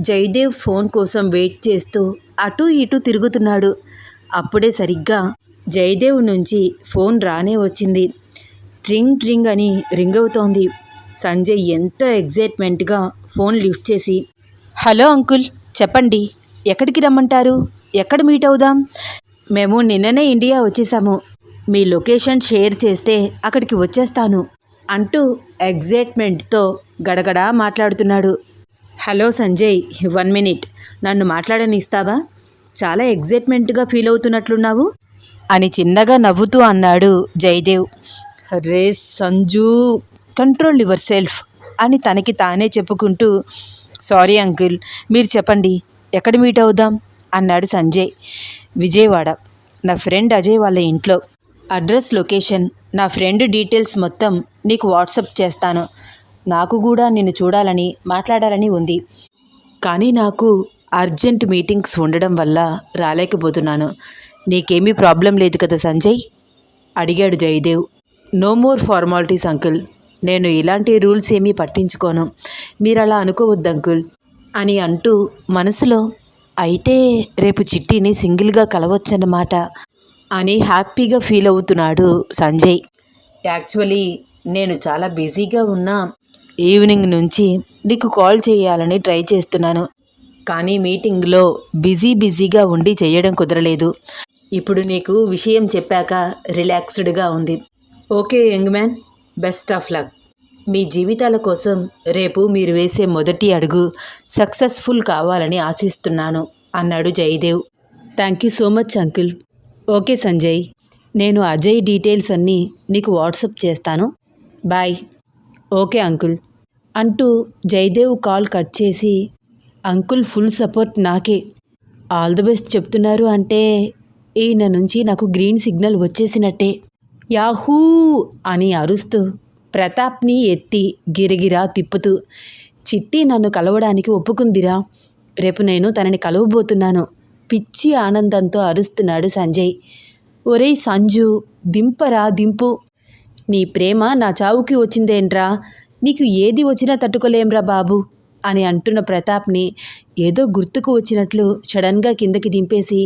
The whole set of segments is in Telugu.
జయదేవ్ ఫోన్ కోసం వెయిట్ చేస్తూ అటూ ఇటూ తిరుగుతున్నాడు. అప్పుడే సరిగ్గా జయదేవ్ నుంచి ఫోన్ రానే వచ్చింది. ట్రింగ్ ట్రింగ్ అని రింగ్ అవుతోంది. సంజయ్ ఎంతో ఎగ్జైట్మెంట్గా ఫోన్ లిఫ్ట్ చేసి హలో అంకుల్ చెప్పండి ఎక్కడికి రమ్మంటారు? ఎక్కడ మీట్ అవుదాం? మేము నిన్ననే ఇండియా వచ్చేసాము. మీ లొకేషన్ షేర్ చేస్తే అక్కడికి వచ్చేస్తాను అంటూ ఎగ్జైట్మెంట్తో గడగడా మాట్లాడుతున్నాడు. Hello Sanjay one minute. నన్ను మాట్లాడనిస్తావా? చాలా ఎగ్జైట్మెంట్గా ఫీల్ అవుతున్నట్లున్నావు? అని చిన్నగా నవ్వుతూ అన్నాడు జయదేవ్. రే సంజు కంట్రోల్ యువర్ సెల్ఫ్ అని తనకి తానే చెప్పుకుంటూ సారీ అంకుల్ మీరు చెప్పండి ఎక్కడ మీట్ అవుదాం? అన్నాడు సంజయ్. విజయవాడ. నా ఫ్రెండ్ అజయ్ వాళ్ళ ఇంట్లో. అడ్రస్ లొకేషన్ నా ఫ్రెండ్ డీటెయిల్స్ మొత్తం నీకు వాట్సప్ చేస్తాను. నాకు కూడా నిన్ను చూడాలని మాట్లాడాలని ఉంది. కానీ నాకు అర్జెంట్ మీటింగ్స్ ఉండడం వల్ల రాలేకపోతున్నాను. నీకేమీ ప్రాబ్లం లేదు కదా సంజయ్? అడిగాడు Jayadev. No more formalities uncle. నేను ఇలాంటి రూల్స్ ఏమీ పట్టించుకోను. మీరు అలా అనుకోవద్దు అంకుల్ అని అంటూ మనసులో అయితే రేపు చిట్టిని సింగిల్గా కలవచ్చన్నమాట అని హ్యాపీగా ఫీల్ అవుతున్నాడు సంజయ్. యాక్చువల్లీ నేను చాలా బిజీగా ఉన్నా ఈవినింగ్ నుంచి నీకు కాల్ చేయాలని ట్రై చేస్తున్నాను. కానీ మీటింగ్లో బిజీ బిజీగా ఉండి చేయడం కుదరలేదు. ఇప్పుడు నీకు విషయం చెప్పాక రిలాక్స్డ్గా ఉంది. Okay young man. Best of luck. మీ జీవితాల కోసం రేపు మీరు వేసే మొదటి అడుగు సక్సెస్ఫుల్ కావాలని ఆశిస్తున్నాను అన్నాడు Jayadev. Thank you so much uncle. Okay Sanjay. నేను అజయ్ డీటెయిల్స్ అన్నీ నీకు వాట్సప్ చేస్తాను. బాయ్. Okay uncle. అంటూ జయదేవ్ కాల్ కట్ చేసి అంకుల్ ఫుల్ సపోర్ట్ నాకే. ఆల్ ది బెస్ట్ చెప్తున్నారు అంటే ఈయన నుంచి నాకు గ్రీన్ సిగ్నల్ వచ్చేసినట్టే. యాహూ అని అరుస్తూ ప్రతాప్ని ఎత్తి గిరగిరా తిప్పుతూ చిట్టి నన్ను కలవడానికి ఒప్పుకుందిరా. రేపు నేను తనని కలవబోతున్నాను పిచ్చి ఆనందంతో అరుస్తున్నాడు సంజయ్. ఒరేయ్ సంజు దింపరా దింపు. నీ ప్రేమ నా చావుకి వచ్చిందేంట్రా? నీకు ఏది వచ్చినా తట్టుకోలేంరా బాబు అని అంటున్న ప్రతాప్ని ఏదో గుర్తుకు వచ్చినట్లు సడన్గా కిందకి దింపేసి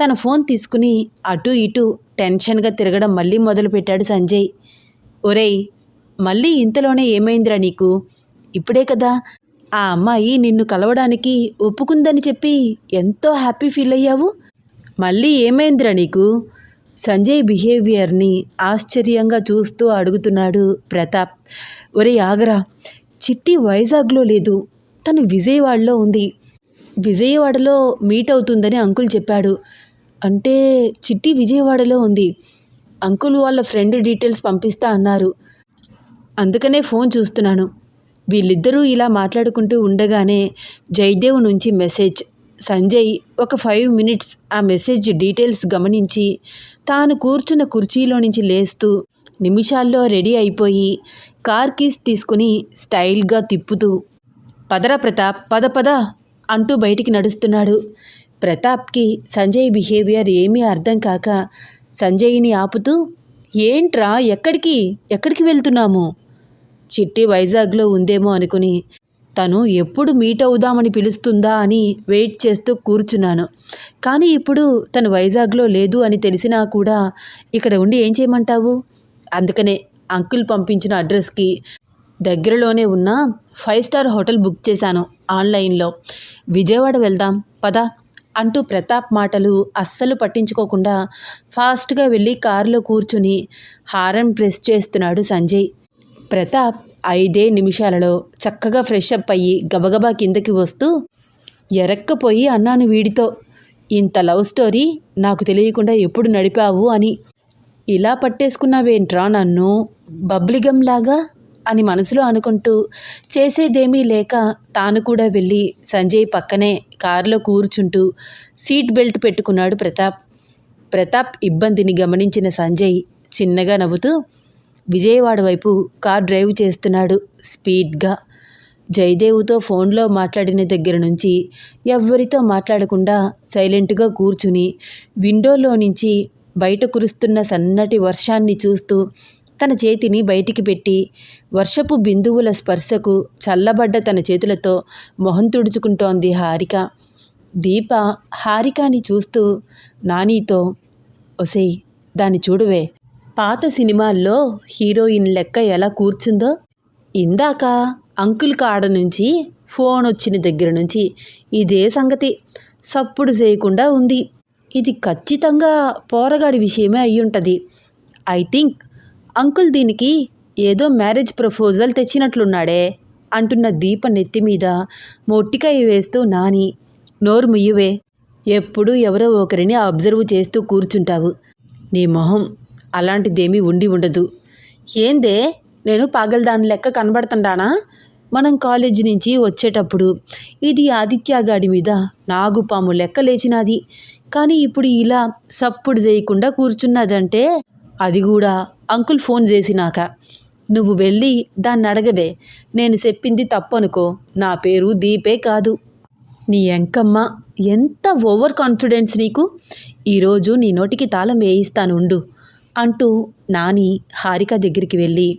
తన ఫోన్ తీసుకుని అటు ఇటు టెన్షన్గా తిరగడం మళ్ళీ మొదలుపెట్టాడు సంజయ్. ఒరేయ్ మళ్ళీ ఇంతలోనే ఏమైందిరా నీకు? ఇప్పుడే కదా. ఆ అమ్మాయి నిన్ను కలవడానికి ఒప్పుకుందని చెప్పి ఎంతో హ్యాపీ ఫీల్ అయ్యావు. మళ్ళీ ఏమైందిరా నీకు? సంజయ్ బిహేవియర్ని ఆశ్చర్యంగా చూస్తూ అడుగుతున్నాడు ప్రతాప్. ఒరే ఆగరా చిట్టి వైజాగ్లో లేదు. తను విజయవాడలో ఉంది. విజయవాడలో మీట్ అవుతుందని అంకుల్ చెప్పాడు. అంటే చిట్టి విజయవాడలో ఉంది. అంకుల్ వాళ్ళ ఫ్రెండ్ డీటెయిల్స్ పంపిస్తా అన్నారు. అందుకనే ఫోన్ చూస్తున్నాను. వీళ్ళిద్దరూ ఇలా మాట్లాడుకుంటూ ఉండగానే జయదేవ్ నుంచి మెసేజ్. సంజయ్ ఒక ఫైవ్ మినిట్స్ ఆ మెసేజ్ డీటెయిల్స్ గమనించి తాను కూర్చున్న కుర్చీలో నుంచి లేస్తూ నిమిషాల్లో రెడీ అయిపోయి కార్ కీస్ తీసుకుని స్టైల్గా తిప్పుతూ పదరా ప్రతాప్ పద పద అంటూ బయటికి నడుస్తున్నాడు. ప్రతాప్కి సంజయ్ బిహేవియర్ ఏమీ అర్థం కాక సంజయ్ని ఆపుతూ ఏంట్రా ఎక్కడికి? ఎక్కడికి వెళ్తున్నాము? చిట్టి వైజాగ్లో ఉందేమో అనుకుని తను ఎప్పుడు మీట్ అవుదామని పిలుస్తుందా అని వెయిట్ చేస్తూ కూర్చున్నాను. కానీ ఇప్పుడు తను వైజాగ్లో లేదు అని తెలిసినా కూడా ఇక్కడ ఉండి ఏం చేయమంటావు? అందుకనే అంకుల్ పంపించిన అడ్రస్కి దగ్గరలోనే ఉన్న ఫైవ్ స్టార్ హోటల్ బుక్ చేశాను ఆన్లైన్లో. విజయవాడ వెళ్దాం పదా అంటూ ప్రతాప్ మాటలు అస్సలు పట్టించుకోకుండా ఫాస్ట్గా వెళ్ళి కారులో కూర్చుని హారన్ ప్రెస్ చేస్తున్నాడు సంజయ్. ప్రతాప్ ఐదే నిమిషాలలో చక్కగా ఫ్రెష్ అప్ అయ్యి గబగబా కిందకి వస్తూ ఎరక్కపోయి అన్నాను వీడితో ఇంత లవ్ స్టోరీ? నాకు తెలియకుండా ఎప్పుడు నడిపావు? అని. ఇలా పట్టేసుకున్నావేంట్రా నన్ను? బబ్లిగంలాగా? అని మనసులో అనుకుంటూ చేసేదేమీ లేక తాను కూడా వెళ్ళి సంజయ్ పక్కనే కారులో కూర్చుంటూ సీట్ బెల్ట్ పెట్టుకున్నాడు ప్రతాప్. ప్రతాప్ ఇబ్బందిని గమనించిన సంజయ్ చిన్నగా నవ్వుతూ విజయవాడ వైపు కార్ డ్రైవ్ చేస్తున్నాడు. స్పీడ్గా జయదేవుతో ఫోన్లో మాట్లాడిన దగ్గర నుంచి ఎవ్వరితో మాట్లాడకుండా సైలెంట్గా కూర్చుని విండోలో నుంచి బయట కురుస్తున్న సన్నటి వర్షాన్ని చూస్తూ తన చేతిని బయటికి పెట్టి వర్షపు బిందువుల స్పర్శకు చల్లబడ్డ తన చేతులతో మొహం తుడుచుకుంటోంది హారిక. దీప హారికాని చూస్తూ నానీతో ఒసేయ్ దాన్ని చూడువే పాత సినిమాల్లో హీరోయిన్ లెక్క ఎలా కూర్చుందో ఇందాక అంకుల్ కాడ నుంచి ఫోన్ వచ్చిన దగ్గర నుంచి ఇదే సంగతి. సప్పుడు చేయకుండా ఉంది. ఇది ఖచ్చితంగా పోరగాడి విషయమే అయ్యుంటుంది. ఐ థింక్ అంకుల్ దీనికి ఏదో మ్యారేజ్ ప్రపోజల్ తెచ్చినట్లున్నాడే అంటున్న దీప నెత్తి మీద మొట్టికాయ వేస్తూ నాని నోరు ముయ్యువే. ఎప్పుడు ఎవరో ఒకరిని అబ్జర్వ్ చేస్తూ కూర్చుంటావు. నీ మొహం అలాంటిదేమీ ఉండి ఉండదు. ఏందే? నేను పాగలదాని లెక్క కనబడుతుండానా? మనం కాలేజీ నుంచి వచ్చేటప్పుడు ఇది ఆదిత్యగాడి మీద నాగుపాము లెక్క లేచినది. కానీ ఇప్పుడు ఇలా సప్పుడు చేయకుండా కూర్చున్నదంటే అది కూడా అంకుల్ ఫోన్ చేసినాక నువ్వు వెళ్ళి దాన్ని అడగవే. నేను చెప్పింది తప్పనుకో. నా పేరు దీపే కాదు. నీ ఎంకమ్మ ఎంత ఓవర్ కాన్ఫిడెన్స్ నీకు? ఈరోజు నీ నోటికి తాళం వేయిస్తాను ఉండు అంటూ నాని హారిక దగ్గరికి వెళ్ళి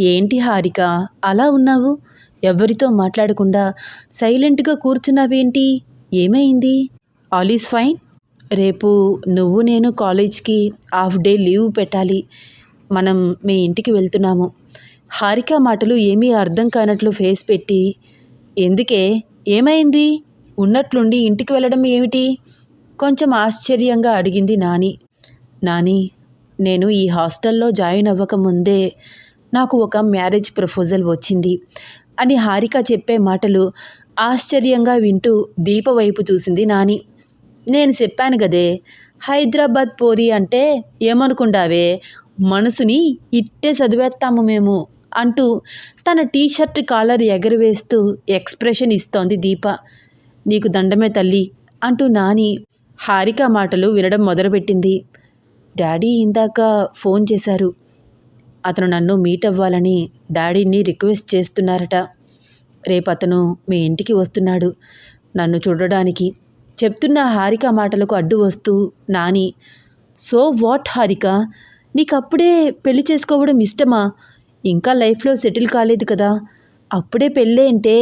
ఏంటి హారిక అలా ఉన్నావు? ఎవరితో మాట్లాడకుండా సైలెంట్గా కూర్చున్నావేంటి? ఏమైంది? All is fine. రేపు నువ్వు నేను కాలేజ్కి హాఫ్ డే లీవ్ పెట్టాలి. మనం మీ ఇంటికి వెళ్తున్నాము. హారిక మాటలు ఏమీ అర్థం కానట్లు ఫేస్ పెట్టి ఎందుకే? ఏమైంది? ఉన్నట్లుండి ఇంటికి వెళ్ళడం ఏమిటి? కొంచెం ఆశ్చర్యంగా అడిగింది నాని. నాని నేను ఈ హాస్టల్లో జాయిన్ అవ్వకముందే నాకు ఒక మ్యారేజ్ ప్రపోజల్ వచ్చింది అని హారిక చెప్పే మాటలు ఆశ్చర్యంగా వింటూ దీప వైపు చూసింది నాని. నేను చెప్పాను కదే హైదరాబాద్ పోరి అంటే ఏమనుకుండావే మనసుని ఇట్టే చదివేస్తాము మేము అంటూ తన టీషర్ట్ కాలర్ ఎగరవేస్తూ ఎక్స్ప్రెషన్ ఇస్తోంది దీప. నీకు దండమే తల్లి అంటూ నాని హారిక మాటలు వినడం మొదలుపెట్టింది. డాడీ ఇందాక ఫోన్ చేశారు. అతను నన్ను మీట్ అవ్వాలని డాడీని రిక్వెస్ట్ చేస్తున్నారట. రేపు అతను మీ ఇంటికి వస్తున్నాడు. నన్ను చూడడానికి. చెప్తున్న హారిక మాటలకు అడ్డు వస్తూ నాని సో వాట్ హారిక? నీకు అప్పుడే పెళ్ళి చేసుకోవడం ఇష్టమా? ఇంకా లైఫ్లో సెటిల్ కాలేదు కదా. అప్పుడే పెళ్ళేంటే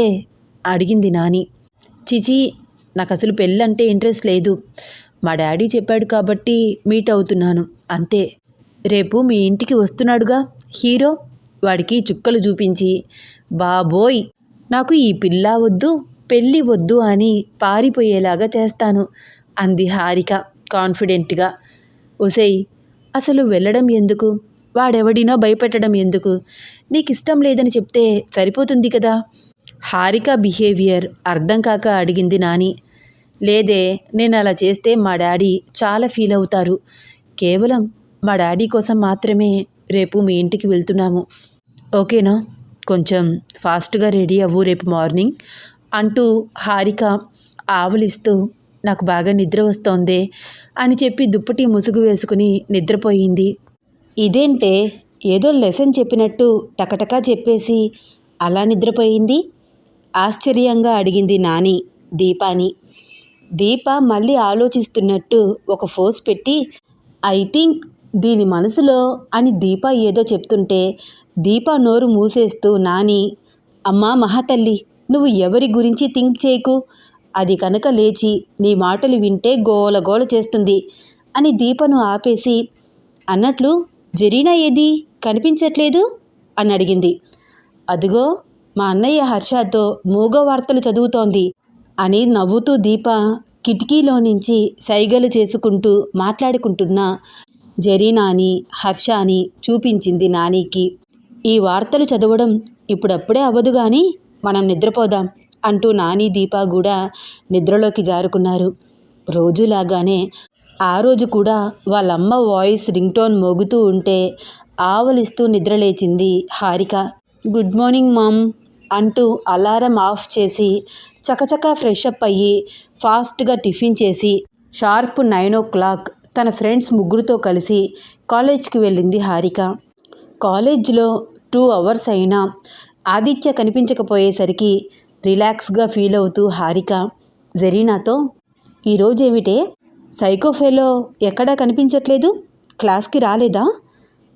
అడిగింది నాని. చిచి నాకు అసలు పెళ్ళంటే ఇంట్రెస్ట్ లేదు. మా డాడీ చెప్పాడు కాబట్టి మీట్ అవుతున్నాను. అంతే. రేపు మీ ఇంటికి వస్తున్నాడుగా. హీరో వాడికి చుక్కలు చూపించి. బాబోయ్! నాకు ఈ పిల్ల వద్దు పెళ్ళి వద్దు అని పారిపోయేలాగా చేస్తాను అంది హారిక కాన్ఫిడెంట్గా. ఒసేయ్ అసలు వెళ్ళడం ఎందుకు? వాడెవడినో భయపెట్టడం ఎందుకు? నీకు ఇష్టం లేదని చెప్తే సరిపోతుంది కదా? హారిక బిహేవియర్ అర్థం కాక అడిగింది నాని. లేదే నేను అలా చేస్తే మా డాడీ చాలా ఫీల్ అవుతారు. కేవలం మా డాడీ కోసం మాత్రమే రేపు మీ ఇంటికి వెళ్తున్నాము. ఓకేనా? కొంచెం ఫాస్ట్గా రెడీ అవ్వు రేపు మార్నింగ్ అంటూ హారిక ఆవలిస్తూ నాకు బాగా నిద్ర వస్తోందే అని చెప్పి దుప్పటి ముసుగు వేసుకుని నిద్రపోయింది. ఇదేంటే ఏదో లెసన్ చెప్పినట్టు టకటకా చెప్పేసి అలా నిద్రపోయింది? ఆశ్చర్యంగా అడిగింది నాని దీపాని. దీప మళ్ళీ ఆలోచిస్తున్నట్టు ఒక ఫోర్స్ పెట్టి ఐ థింక్ దీని మనసులో అని దీప ఏదో చెప్తుంటే దీప నోరు మూసేస్తూ నాని అమ్మా మహాతల్లి నువ్వు ఎవరి గురించి థింక్ చేయకు? అది కనుక లేచి నీ మాటలు వింటే గోల గోల చేస్తుంది అని దీపను ఆపేసి అన్నట్లు జరీనా ఏది? కనిపించట్లేదు? అని అడిగింది. అదిగో మా అన్నయ్య హర్షతో మూగ వార్తలు చదువుతోంది. అని నవ్వుతూ దీప కిటికీలో నుంచి సైగలు చేసుకుంటూ మాట్లాడుకుంటున్న జరీనాని హర్షాని చూపించింది నానికి. ఈ వార్తలు చదవడం ఇప్పుడప్పుడే అవ్వదు కానీ మనం నిద్రపోదాం అంటూ నాని దీప కూడా నిద్రలోకి జారుకున్నారు. రోజులాగానే ఆ రోజు కూడా వాళ్ళమ్మ వాయిస్ రింగ్టోన్ మోగుతూ ఉంటే ఆవలిస్తూ నిద్రలేచింది హారిక. Good morning mom. అంటూ అలారం ఆఫ్ చేసి చకచకా ఫ్రెష్ అప్ అయ్యి ఫాస్ట్గా టిఫిన్ చేసి షార్ప్ నైన్ ఓ క్లాక్ తన ఫ్రెండ్స్ ముగ్గురితో కలిసి కాలేజ్కి వెళ్ళింది హారిక. కాలేజ్లో టూ అవర్స్ అయినా ఆదిత్య కనిపించకపోయేసరికి రిలాక్స్గా ఫీల్ అవుతూ హారిక జరీనాతో ఈరోజేమిటే సైకోఫేలో ఎక్కడా కనిపించట్లేదు? క్లాస్కి రాలేదా?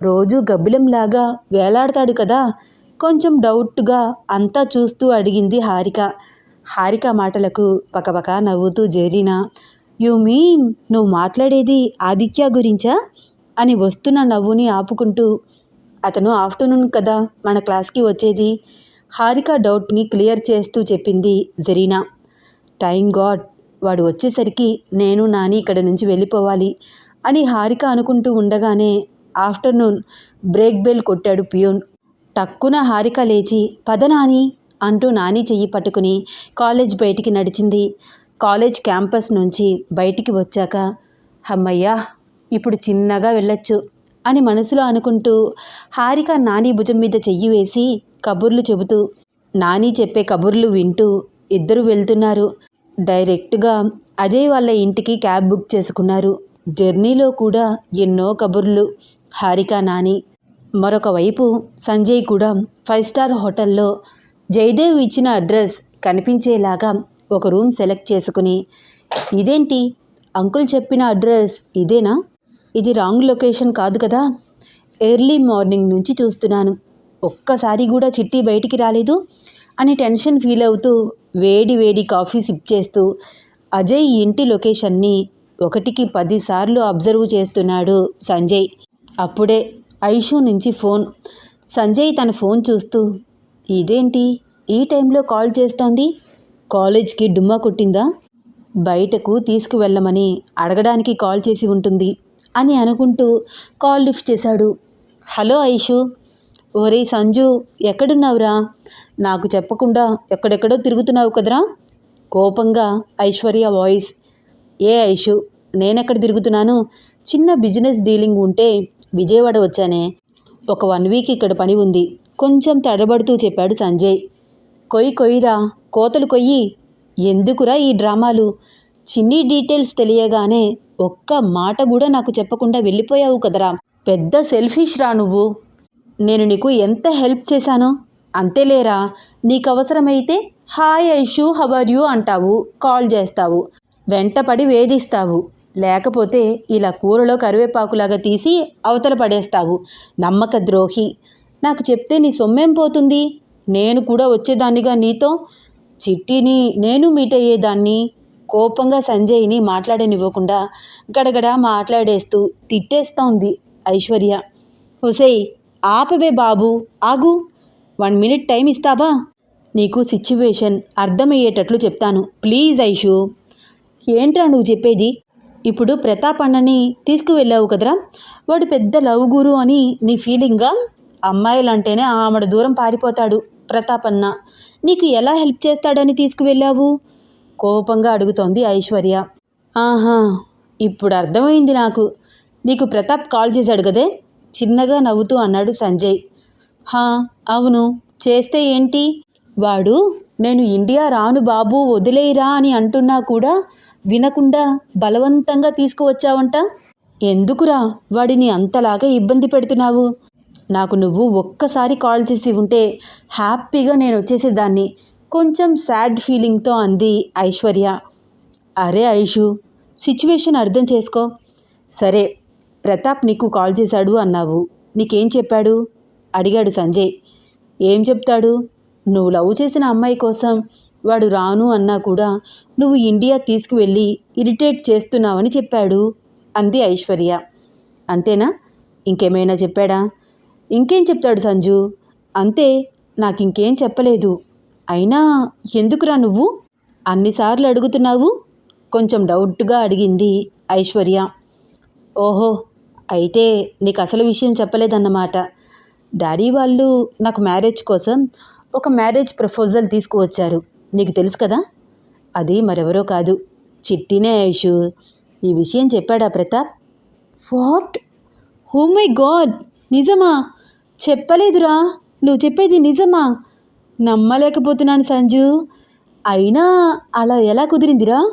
రోజు గబ్బిలంలాగా వేలాడతాడు కదా కొంచెం డౌట్గా అంతా చూస్తూ అడిగింది హారిక. హారిక మాటలకు పకపక నవ్వుతూ జరీనా యు మీన్ నువ్వు మాట్లాడేది ఆదిత్య గురించా? అని వస్తున్న నవ్వుని ఆపుకుంటూ అతను ఆఫ్టర్నూన్ కదా మన క్లాస్కి వచ్చేది? హారిక డౌట్ని క్లియర్ చేస్తూ చెప్పింది జరీనా టైం గాడ్ వాడు వచ్చేసరికి నేను నాని ఇక్కడ నుంచి వెళ్ళిపోవాలి అని హారిక అనుకుంటూ ఉండగానే ఆఫ్టర్నూన్ బ్రేక్ బెల్ కొట్టాడు పియోన్. టక్కున హారిక లేచి పదనాని అంటూ నాని చెయ్యి పట్టుకుని కాలేజ్ బయటికి నడిచింది. కాలేజ్ క్యాంపస్ నుంచి బయటికి వచ్చాక అమ్మయ్యా ఇప్పుడు చిన్నగా వెళ్ళొచ్చు అని మనసులో అనుకుంటూ హారిక నాని భుజం మీద చెయ్యి వేసి కబుర్లు చెబుతూ నాని చెప్పే కబుర్లు వింటూ ఇద్దరు వెళ్తున్నారు. డైరెక్ట్గా అజయ్ వాళ్ళ ఇంటికి క్యాబ్ బుక్ చేసుకున్నారు. జర్నీలో కూడా ఎన్నో కబుర్లు. హారిక నాని మరొక వైపు సంజయ్ కూడా ఫైవ్ స్టార్ హోటల్లో జయదేవ్ ఇచ్చిన అడ్రస్ కనిపించేలాగా ఒక రూమ్ సెలెక్ట్ చేసుకుని ఇదేంటి? అంకుల్ చెప్పిన అడ్రస్ ఇదేనా? ఇది రాంగ్ లొకేషన్ కాదు కదా? ఎర్లీ మార్నింగ్ నుంచి చూస్తున్నాను. ఒక్కసారి కూడా చిట్టి బయటికి రాలేదు అని టెన్షన్ ఫీల్ అవుతూ వేడి వేడి కాఫీ సిప్ చేస్తూ అజయ్ ఇంటి లొకేషన్ని ఒకటికి పదిసార్లు అబ్జర్వ్ చేస్తున్నాడు సంజయ్. అప్పుడే ఐషు నుంచి ఫోన్. సంజయ్ తన ఫోన్ చూస్తూ ఇదేంటి? ఈ టైంలో కాల్ చేస్తోంది? కాలేజ్కి డుమ్మా కొట్టిందా? బయటకు తీసుకువెళ్ళమని అడగడానికి కాల్ చేసి ఉంటుంది అని అనుకుంటూ కాల్ లిఫ్ట్ చేశాడు. హలో ఐషు. ఒరే సంజు ఎక్కడున్నావురా? నాకు చెప్పకుండా ఎక్కడెక్కడో తిరుగుతున్నావు కదరా? కోపంగా ఐశ్వర్య వాయిస్. ఏ ఐషు నేనెక్కడ తిరుగుతున్నాను? చిన్న బిజినెస్ డీలింగ్ ఉంటే విజయవాడ వచ్చానే ఒక వన్ వీక్ ఇక్కడ పని ఉంది. కొంచెం తడబడుతూ చెప్పాడు సంజయ్. కొయ్యి కొయ్యిరా కోతలు కొయ్యి. ఎందుకురా ఈ డ్రామాలు? చిన్ని డీటెయిల్స్ తెలియగానే ఒక్క మాట కూడా నాకు చెప్పకుండా వెళ్ళిపోయావు కదరా. పెద్ద సెల్ఫిష్ రా నువ్వు. నేను నీకు ఎంత హెల్ప్ చేశానో? అంతేలేరా నీకు అవసరమైతే hi Aishu how are you అంటావు కాల్ చేస్తావు. వెంటపడి వేధిస్తావు. లేకపోతే ఇలా కూరలో కరివేపాకులాగా తీసి అవతల పడేస్తావు. నమ్మక ద్రోహి నాకు చెప్తే నీ సొమ్మేం పోతుంది? నేను కూడా వచ్చేదాన్నిగా నీతో? చిట్టిని నేను మీట్ అయ్యేదాన్ని? కోపంగా సంజయ్ని మాట్లాడనివ్వకుండా గడగడ మాట్లాడేస్తూ తిట్టేస్తోంది ఐశ్వర్య. హుసేయ్ ఆపవే బాబు ఆగు. వన్ మినిట్ టైం ఇస్తావా? నీకు సిచ్యువేషన్ అర్థమయ్యేటట్లు చెప్తాను. ప్లీజ్ ఐషు. ఏంట్రా నువ్వు చెప్పేది? ఇప్పుడు ప్రతాప్ అన్నని తీసుకువెళ్ళావు కదరా? వాడు పెద్ద లవ్ గురు అని నీ ఫీలింగా అమ్మాయిలంటేనే ఆమెడ దూరం పారిపోతాడు ప్రతాప్ అన్న. నీకు ఎలా హెల్ప్ చేస్తాడని తీసుకువెళ్ళావు? కోపంగా అడుగుతోంది ఐశ్వర్య. ఆహా ఇప్పుడు అర్థమైంది నాకు. నీకు ప్రతాప్ కాల్ చేశాడు కదే? చిన్నగా నవ్వుతూ అన్నాడు సంజయ్. హా అవును. చేస్తే ఏంటి? వాడు నేను ఇండియా రాను బాబు వదిలేయరా అని అంటున్నా కూడా వినకుండా బలవంతంగా తీసుకువచ్చావంట? ఎందుకురా వాడిని అంతలాగా ఇబ్బంది పెడుతున్నావు? నాకు నువ్వు ఒక్కసారి కాల్ చేసి ఉంటే హ్యాపీగా నేను వచ్చేసేదాన్ని కొంచెం సాడ్ ఫీలింగ్తో అంది ఐశ్వర్య. అరే ఐషు సిచ్యువేషన్ అర్థం చేసుకో. సరే ప్రతాప్ నీకు కాల్ చేశాడు అన్నావు. నీకేం చెప్పాడు? అడిగాడు సంజయ్. ఏం చెప్తాడు? నువ్వు లవ్ చేసిన అమ్మాయి కోసం వాడు రాను అన్నా కూడా నువ్వు ఇండియా తీసుకువెళ్ళి ఇరిటేట్ చేస్తున్నావని చెప్పాడు అంది ఐశ్వర్య. అంతేనా? ఇంకేమైనా చెప్పాడా? ఇంకేం చెప్తాడు సంజు? అంతే నాకు ఇంకేం చెప్పలేదు. అయినా ఎందుకురా నువ్వు? అన్నిసార్లు అడుగుతున్నావు? కొంచెం డౌట్గా అడిగింది ఐశ్వర్య. ఓహో అయితే నీకు అసలు విషయం చెప్పలేదన్నమాట. డాడీ వాళ్ళు నాకు మ్యారేజ్ కోసం ఒక మ్యారేజ్ ప్రపోజల్ తీసుకువచ్చారు. నీకు తెలుసు కదా? అది మరెవరో కాదు. చిట్టినే ఐషు ఈ విషయం చెప్పాడా Pratap? What? Oh my god! నిజమా? చెప్పలేదురా. నువ్వు చెప్పేది నిజమా? నమ్మలేకపోతున్నాను సంజు. అయినా అలా ఎలా కుదిరిందిరా?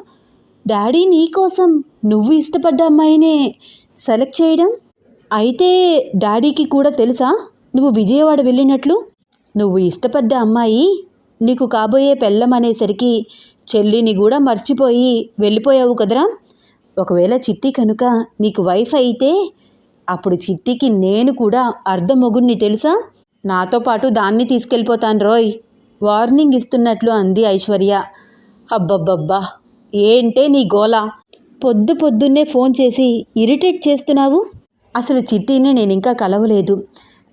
డాడీ నీకోసం నువ్వు ఇష్టపడ్డ అమ్మాయినే సెలెక్ట్ చేయడం? అయితే డాడీకి కూడా తెలుసా? నువ్వు విజయవాడ వెళ్ళినట్లు? నువ్వు ఇష్టపడ్డ అమ్మాయి నీకు కాబోయే పెళ్ళం అనేసరికి చెల్లిని కూడా మర్చిపోయి వెళ్ళిపోయావు కదరా? ఒకవేళ చిట్టి కనుక నీకు వైఫ్ అయితే అప్పుడు చిట్టికి నేను కూడా అర్ధమొగుణ్ణి తెలుసా? నాతో పాటు దాన్ని తీసుకెళ్ళిపోతాను రోయ్. వార్నింగ్ ఇస్తున్నట్లు అంది ఐశ్వర్య. అబ్బబ్బబ్బా ఏంటే నీ గోలా? పొద్దు పొద్దున్నే ఫోన్ చేసి ఇరిటేట్ చేస్తున్నావు? అసలు చిట్టిని నేను ఇంకా కలవలేదు.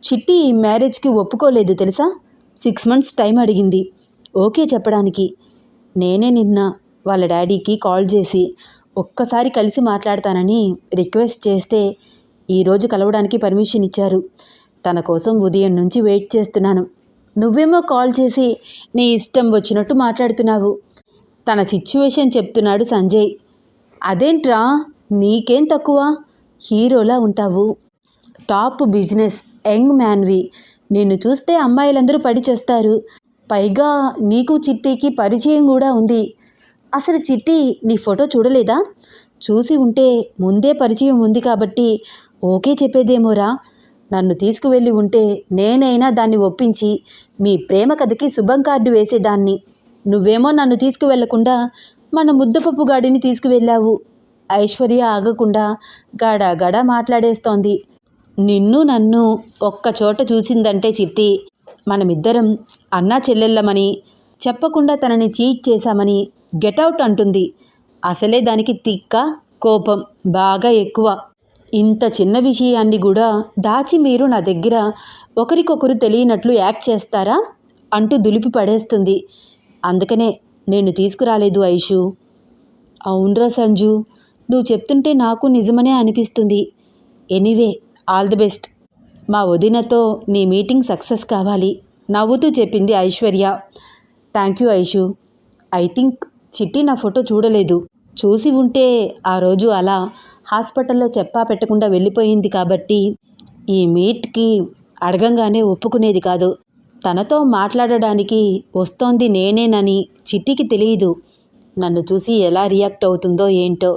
చిట్టి ఈ మ్యారేజ్కి ఒప్పుకోలేదు తెలుసా? సిక్స్ మంత్స్ టైం అడిగింది. ఓకే చెప్పడానికి. నేనే నిన్న వాళ్ళ డాడీకి కాల్ చేసి ఒక్కసారి కలిసి మాట్లాడతానని రిక్వెస్ట్ చేస్తే ఈరోజు కలవడానికి పర్మిషన్ ఇచ్చారు. తన కోసం ఉదయం నుంచి వెయిట్ చేస్తున్నాను. నువ్వేమో కాల్ చేసి నీ ఇష్టం వచ్చినట్టు మాట్లాడుతున్నావు. తన సిచ్యువేషన్ చెప్తున్నాడు సంజయ్. అదేంట్రా? నీకేం తక్కువ? హీరోలా ఉంటావు. టాప్ బిజినెస్ యంగ్ మ్యాన్వి. నిన్ను చూస్తే అమ్మాయిలందరూ పడి చేస్తారు. పైగా నీకు చిట్టికి పరిచయం కూడా ఉంది. అసలు చిట్టి నీ ఫోటో చూడలేదా? చూసి ఉంటే ముందే పరిచయం ఉంది కాబట్టి ఓకే చెప్పేదేమోరా? నన్ను తీసుకువెళ్ళి ఉంటే నేనైనా దాన్ని ఒప్పించి మీ ప్రేమ కథకి శుభం కార్డు వేసేదాన్ని. నువ్వేమో నన్ను తీసుకువెళ్ళకుండా మన ముద్దపప్పు గాడిని తీసుకువెళ్ళావు. ఐశ్వర్య ఆగకుండా గడ గడ మాట్లాడేస్తోంది. నిన్ను నన్ను ఒక్క చోట చూసిందంటే చిట్టి మనమిద్దరం అన్నా చెల్లెళ్ళమని చెప్పకుండా తనని చీట్ చేశామని గెటౌట్ అంటుంది. అసలే దానికి తిక్క కోపం బాగా ఎక్కువ. ఇంత చిన్న విషయాన్ని కూడా దాచి మీరు నా దగ్గర ఒకరికొకరు తెలియనట్లు యాక్ట్ చేస్తారా? అంటూ దులిపి పడేస్తుంది. అందుకనే నేను తీసుకురాలేదు ఐషు. అవునరా సంజు నువ్వు చెప్తుంటే నాకు నిజమనే అనిపిస్తుంది. Anyway all the best. మా వదినతో నీ మీటింగ్ సక్సెస్ కావాలి నవ్వుతూ చెప్పింది Aishwarya. Thank you Aishu. I think చిట్టి నా ఫోటో చూడలేదు. చూసి ఉంటే ఆ రోజు అలా హాస్పిటల్లో చెప్పా పెట్టకుండా వెళ్ళిపోయింది కాబట్టి ఈ మీట్కి అడగంగానే ఒప్పుకునేది కాదు. తనతో మాట్లాడడానికి వస్తోంది నేనేనని చిట్టికి తెలియదు. నన్ను చూసి ఎలా రియాక్ట్ అవుతుందో ఏంటో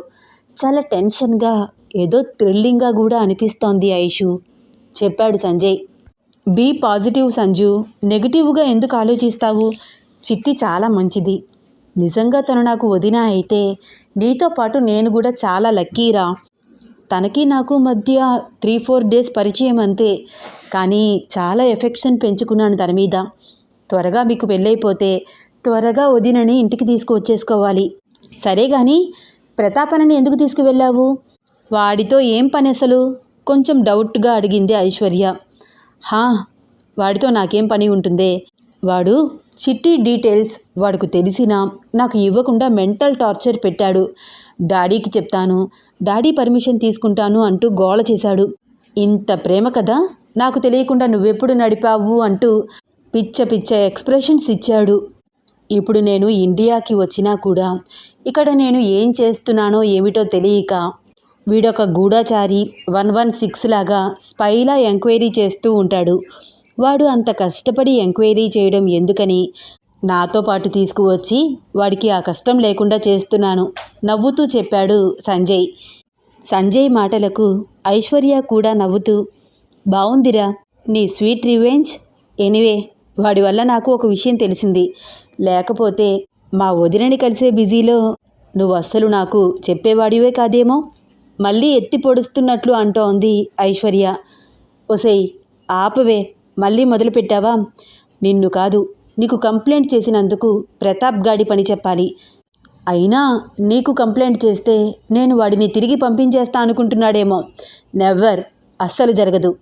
చాలా టెన్షన్గా ఏదో థ్రిల్లింగ్గా కూడా అనిపిస్తోంది ఐషు. చెప్పాడు సంజయ్. బీ పాజిటివ్ సంజు నెగిటివ్గా ఎందుకు ఆలోచిస్తావు? చిట్టి చాలా మంచిది. నిజంగా తను నాకు వదిన అయితే నీతో పాటు నేను కూడా చాలా లక్కీరా తనకి నాకు మధ్య త్రీ ఫోర్ డేస్ పరిచయం అంతే. కానీ చాలా ఎఫెక్షన్ పెంచుకున్నాను తన మీద. త్వరగా మీకు పెళ్ళైపోతే త్వరగా వదినని ఇంటికి తీసుకువచ్చేసుకోవాలి. సరే కానీ ప్రతాపనని ఎందుకు తీసుకువెళ్ళావు? వాడితో ఏం పని అసలు? కొంచెం డౌట్గా అడిగింది ఐశ్వర్య. హా వాడితో నాకేం పని ఉంటుందే? వాడు చిట్టి డీటెయిల్స్ వాడికి తెలిసినా నాకు ఇవ్వకుండా మెంటల్ టార్చర్ పెట్టాడు. డాడీకి చెప్తాను డాడీ పర్మిషన్ తీసుకుంటాను అంటూ గోల చేశాడు. ఇంత ప్రేమ కదా? నాకు తెలియకుండా నువ్వెప్పుడు నడిపావు అంటూ పిచ్చ పిచ్చ ఎక్స్ప్రెషన్స్ ఇచ్చాడు. ఇప్పుడు నేను ఇండియాకి వచ్చినా కూడా ఇక్కడ నేను ఏం చేస్తున్నానో ఏమిటో తెలియక వీడొక గూఢచారి వన్ వన్ సిక్స్ లాగా స్పైలా ఎంక్వైరీ చేస్తూ ఉంటాడు. వాడు అంత కష్టపడి ఎంక్వైరీ చేయడం ఎందుకని? నాతో పాటు తీసుకువచ్చి వాడికి ఆ కష్టం లేకుండా చేస్తున్నాను నవ్వుతూ చెప్పాడు సంజయ్. సంజయ్ మాటలకు ఐశ్వర్య కూడా నవ్వుతూ బావుందిరా నీ స్వీట్ రివెంజ్? ఎనివే వాడి వల్ల నాకు ఒక విషయం తెలిసింది. లేకపోతే మా వదినని కలిసే బిజీలో నువ్వు అస్సలు నాకు చెప్పేవాడివే కాదేమో? మళ్ళీ ఎత్తి పొడుస్తున్నట్లు అంటోంది ఐశ్వర్య. ఒసేయ్ ఆపవే మళ్ళీ మొదలుపెట్టావా? నిన్ను కాదు నీకు కంప్లైంట్ చేసినందుకు ప్రతాప్ గాడి పని చెప్పాలి. అయినా నీకు కంప్లైంట్ చేస్తే నేను వాడిని తిరిగి పంపించేస్తా అనుకుంటున్నాడేమో. నెవర్ అస్సలు జరగదు.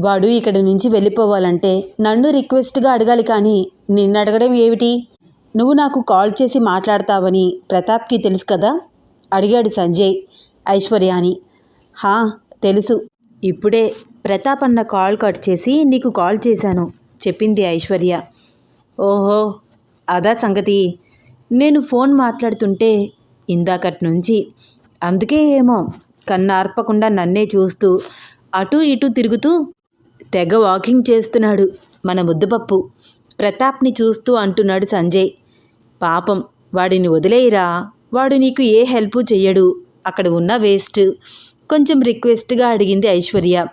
వాడు ఇక్కడి నుంచి వెళ్ళిపోవాలంటే నన్ను రిక్వెస్ట్గా అడగాలి కానీ నిన్ను అడగడం ఏమిటి? నువ్వు నాకు కాల్ చేసి మాట్లాడతావని ప్రతాప్కి తెలుసు కదా? అడిగాడు సంజయ్. ఐశ్వర్యాని. హా తెలుసు. ఇప్పుడే ప్రతాప్ అన్న కాల్ కట్ చేసి నీకు కాల్ చేశాను చెప్పింది ఐశ్వర్య. ఓహో అదా సంగతి. నేను ఫోన్ మాట్లాడుతుంటే ఇందాకటి నుంచి అందుకే ఏమో కన్నార్పకుండా నన్నే చూస్తూ అటు ఇటు తిరుగుతూ తెగ వాకింగ్ చేస్తున్నాడు మన ముద్దుపప్పు. ప్రతాప్ని చూస్తూ అంటున్నాడు సంజయ్. పాపం వాడిని వదిలేయరా. వాడు నీకు ఏ హెల్ప్ చెయ్యడు. అక్కడ ఉన్న వేస్ట్. కొంచెం రిక్వెస్ట్గా అడిగింది ఐశ్వర్య.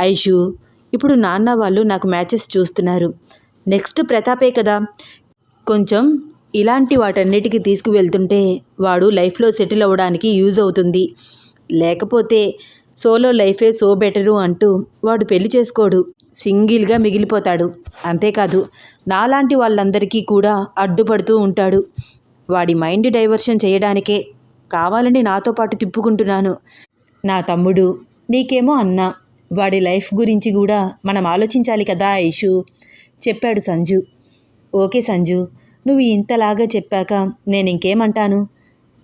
ఐషు ఇప్పుడు నాన్న వాళ్ళు నాకు మ్యాచెస్ చూస్తున్నారు. నెక్స్ట్ ప్రతాపే కదా. కొంచెం ఇలాంటి వాటన్నిటికీ తీసుకువెళ్తుంటే వాడు లైఫ్లో సెటిల్ అవ్వడానికి యూజ్ అవుతుంది. లేకపోతే సోలో లైఫే సో బెటరు అంటూ వాడు పెళ్ళి చేసుకోడు. సింగిల్గా మిగిలిపోతాడు. అంతేకాదు నాలాంటి వాళ్ళందరికీ కూడా అడ్డుపడుతూ ఉంటాడు. వాడి మైండ్ డైవర్షన్ చేయడానికే కావాలని నాతో పాటు తిప్పుకుంటున్నాను. నా తమ్ముడు నీకేమో అన్న. వాడి లైఫ్ గురించి కూడా మనం ఆలోచించాలి కదా ఐషు. చెప్పాడు సంజు. ఓకే సంజు నువ్వు ఇంతలాగా చెప్పాక నేను ఇంకేమంటాను?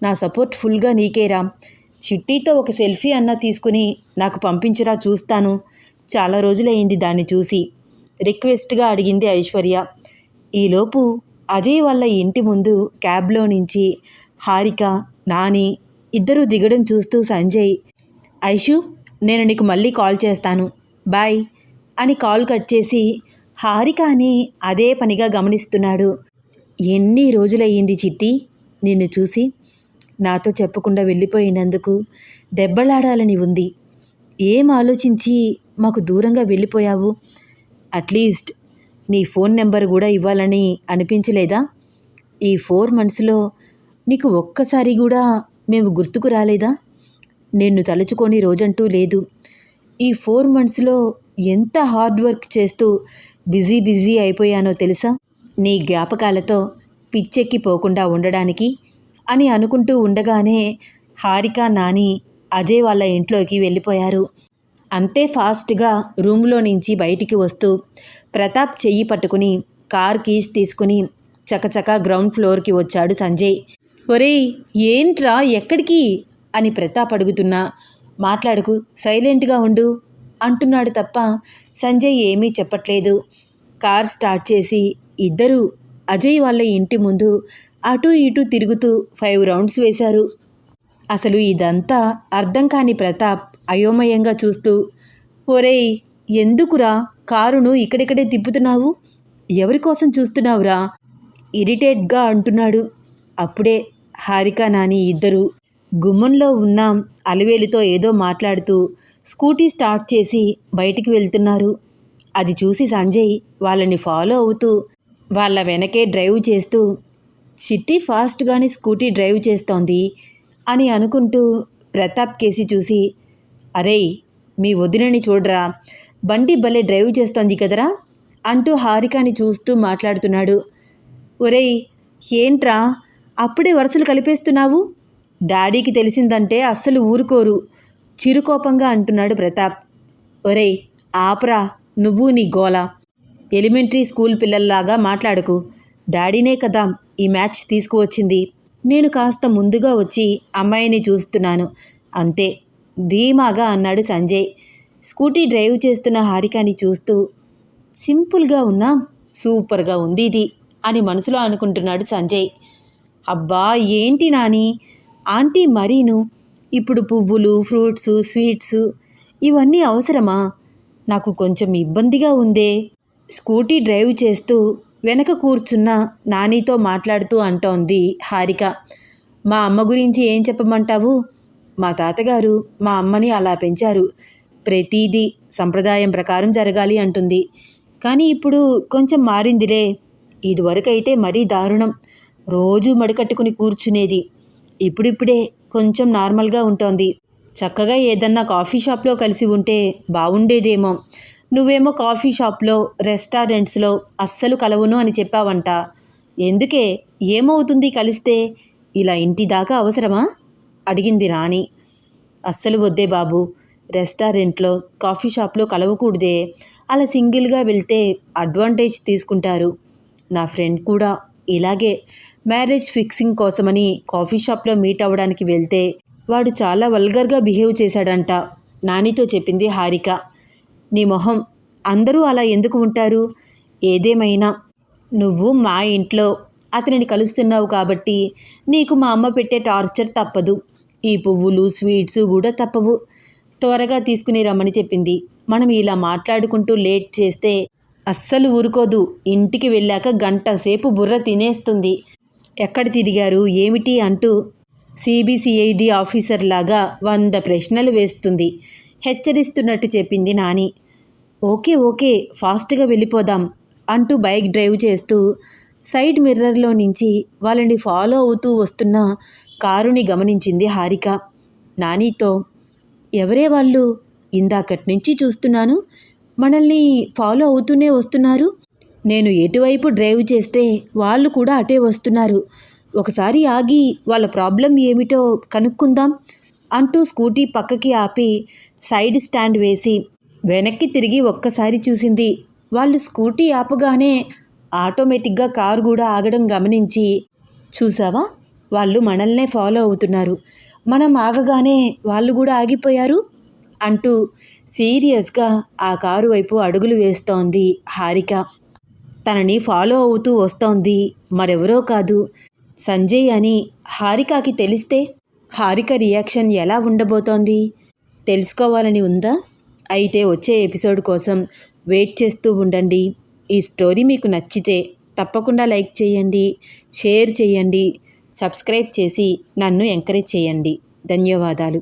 నా సపోర్ట్ ఫుల్గా నీకేరా చిట్టీతో ఒక సెల్ఫీ అన్నా తీసుకుని నాకు పంపించరా చూస్తాను. చాలా రోజులైంది దాన్ని చూసి. రిక్వెస్ట్గా అడిగింది ఐశ్వర్య. ఈలోపు అజయ్ వాళ్ళ ఇంటి ముందు క్యాబ్లో నుంచి హారిక నాని ఇద్దరూ దిగడం చూస్తూ సంజయ్ ఐషు నేను నీకు మళ్ళీ కాల్ చేస్తాను. బాయ్ అని కాల్ కట్ చేసి హారికాని అదే పనిగా గమనిస్తున్నాడు. ఎన్ని రోజులయ్యింది చిట్టి? నిన్ను చూసి నాతో చెప్పకుండా వెళ్ళిపోయినందుకు దెబ్బలాడాలని ఉంది. ఏం ఆలోచించి మాకు దూరంగా వెళ్ళిపోయావు? అట్లీస్ట్ నీ ఫోన్ నెంబర్ కూడా ఇవ్వాలని అనిపించలేదా? ఈ ఫోర్ మంత్స్లో నీకు ఒక్కసారి కూడా మేము గుర్తుకు రాలేదా? నిన్ను తలుచుకొని రోజంటూ లేదు. ఈ ఫోర్ మంత్స్లో ఎంత హార్డ్ వర్క్ చేస్తూ బిజీ బిజీ అయిపోయానో తెలుసా? నీ జ్ఞాపకాలతో పిచ్చెక్కిపోకుండా ఉండడానికి అని అనుకుంటూ ఉండగానే హారిక నాని అజయ్ వాళ్ళ ఇంట్లోకి వెళ్ళిపోయారు. అంతే ఫాస్ట్గా రూమ్లో నుంచి బయటికి వస్తూ ప్రతాప్ చెయ్యి పట్టుకుని కార్ కీస్ తీసుకుని చకచక గ్రౌండ్ ఫ్లోర్కి వచ్చాడు సంజయ్. ఒరేయ్ ఏంట్రా ఎక్కడికి? అని ప్రతాప్ అడుగుతున్నా. మాట్లాడుకు సైలెంట్గా ఉండు అంటున్నాడు తప్ప సంజయ్ ఏమీ చెప్పట్లేదు. కార్ స్టార్ట్ చేసి ఇద్దరూ అజయ్ వాళ్ళ ఇంటి ముందు అటు ఇటు తిరుగుతూ ఫైవ్ రౌండ్స్ వేశారు. అసలు ఇదంతా అర్థం కాని ప్రతాప్ అయోమయంగా చూస్తూ ఒరేయ్ ఎందుకురా కారును ఇక్కడిక్కడే తిప్పుతున్నావు? ఎవరి కోసం చూస్తున్నావురా? ఇరిటేట్గా అంటున్నాడు. అప్పుడే హారిక నాని ఇద్దరు గుమ్మంలో ఉన్న అలివేలుతో ఏదో మాట్లాడుతూ స్కూటీ స్టార్ట్ చేసి బయటికి వెళ్తున్నారు. అది చూసి సంజయ్ వాళ్ళని ఫాలో అవుతూ వాళ్ళ వెనకే డ్రైవ్ చేస్తూ చిట్టి ఫాస్ట్గానే స్కూటీ డ్రైవ్ చేస్తోంది అని అనుకుంటూ ప్రతాప్ కేసి చూసి అరేయ్ మీ వదినని చూడరా బండి భలే డ్రైవ్ చేస్తోంది కదరా అంటూ హారికాని చూస్తూ మాట్లాడుతున్నాడు. ఒరేయ్ ఏంట్రా అప్పుడే వరుసలు కలిపేస్తున్నావు? డాడీకి తెలిసిందంటే అస్సలు ఊరుకోరు. చిరుకోపంగా అంటున్నాడు ప్రతాప్. ఒరేయ్ ఆపరా. నువ్వు నీ గోల. ఎలిమెంటరీ స్కూల్ పిల్లల్లాగా మాట్లాడకు. డాడీనే కదా ఈ మ్యాచ్ తీసుకువచ్చింది. నేను కాస్త ముందుగా వచ్చి అమ్మాయిని చూస్తున్నాను. అంతే. ధీమాగా అన్నాడు సంజయ్. స్కూటీ డ్రైవ్ చేస్తున్న హారికాని చూస్తూ సింపుల్గా ఉన్నా సూపర్గా ఉంది ఇది అని మనసులో అనుకుంటున్నాడు సంజయ్. అబ్బా ఏంటి నాని? ఆంటీ మరీను. ఇప్పుడు పువ్వులు ఫ్రూట్స్ స్వీట్స్ ఇవన్నీ అవసరమా? నాకు కొంచెం ఇబ్బందిగా ఉందే. స్కూటీ డ్రైవ్ చేస్తూ వెనక కూర్చున్న నానితో మాట్లాడుతూ అంటోంది హారిక. మా అమ్మ గురించి ఏం చెప్పమంటావు? మా తాతగారు మా అమ్మని అలా పెంచారు. ప్రతిదీ సంప్రదాయం ప్రకారం జరగాలి అంటుంది. కానీ ఇప్పుడు కొంచెం మారిందిలే. ఇదివరకైతే మరీ దారుణం. రోజు మడికట్టుకుని కూర్చునేది. ఇప్పుడిప్పుడే కొంచెం నార్మల్గా ఉంటోంది. చక్కగా ఏదన్నా కాఫీ షాప్లో కలిసి ఉంటే బాగుండేదేమో నువ్వేమో కాఫీ షాప్లో రెస్టారెంట్స్లో అస్సలు కలవును అని చెప్పావంట. ఎందుకే? ఏమవుతుంది కలిస్తే? ఇలా ఇంటి దాకా అవసరమా? అడిగింది రాణి. అస్సలు వద్దే బాబు. రెస్టారెంట్లో కాఫీ షాప్లో కలవకూడదే. అలా సింగిల్గా వెళ్తే అడ్వాంటేజ్ తీసుకుంటారు. నా ఫ్రెండ్ కూడా ఇలాగే. మ్యారేజ్ ఫిక్సింగ్ కోసమని కాఫీ షాప్లో మీట్ అవ్వడానికి వెళ్తే వాడు చాలా వల్గర్గా బిహేవ్ చేశాడంట. నానితో చెప్పింది హారిక. నీ మొహం అందరూ అలా ఎందుకు ఉంటారు? ఏదేమైనా. నువ్వు మా ఇంట్లో అతనిని కలుస్తున్నావు కాబట్టి నీకు మా అమ్మ పెట్టే టార్చర్ తప్పదు. ఈ పువ్వులు స్వీట్స్ కూడా తప్పవు. త్వరగా తీసుకుని రమ్మని చెప్పింది. మనం ఇలా మాట్లాడుకుంటూ లేట్ చేస్తే అస్సలు ఊరుకోదు. ఇంటికి వెళ్ళాక గంట సేపు బుర్ర తినేస్తుంది. ఎక్కడ తిరిగారు ఏమిటి అంటూ సిబిసిఐడి ఆఫీసర్ లాగా వంద ప్రశ్నలు వేస్తుంది. హెచ్చరిస్తున్నట్టు చెప్పింది నాని. ఓకే ఓకే ఫాస్ట్గా వెళ్ళిపోదాం అంటూ బైక్ డ్రైవ్ చేస్తూ సైడ్ మిర్రర్లో నుంచి వాళ్ళని ఫాలో అవుతూ వస్తున్న కారుని గమనించింది హారిక. నానితో ఎవరే వాళ్ళు? ఇందాకటి నుంచి చూస్తున్నాను. మనల్ని ఫాలో అవుతూనే వస్తున్నారు. నేను ఎటువైపు డ్రైవ్ చేస్తే వాళ్ళు కూడా అటే వస్తున్నారు. ఒకసారి ఆగి వాళ్ళ ప్రాబ్లం ఏమిటో కనుక్కుందాం అంటూ స్కూటీ పక్కకి ఆపి సైడ్ స్టాండ్ వేసి వెనక్కి తిరిగి ఒక్కసారి చూసింది. వాళ్ళు స్కూటీ ఆపగానే ఆటోమేటిక్గా కారు కూడా ఆగడం గమనించి చూసావా? వాళ్ళు మనల్నే ఫాలో అవుతున్నారు. మనం ఆగగానే వాళ్ళు కూడా ఆగిపోయారు అంటూ సీరియస్గా ఆ కారు వైపు అడుగులు వేస్తోంది హారిక. తనని ఫాలో అవుతూ వస్తోంది. మరెవరో కాదు. సంజయ్ అని హారికకి తెలిస్తే హారిక రియాక్షన్ ఎలా ఉండబోతోంది? తెలుసుకోవాలని ఉందా? అయితే వచ్చే ఎపిసోడ్ కోసం వెయిట్ చేస్తూ ఉండండి. ఈ స్టోరీ మీకు నచ్చితే తప్పకుండా లైక్ చేయండి షేర్ చేయండి సబ్స్క్రైబ్ చేసి నన్ను ఎంకరేజ్ చేయండి. ధన్యవాదాలు.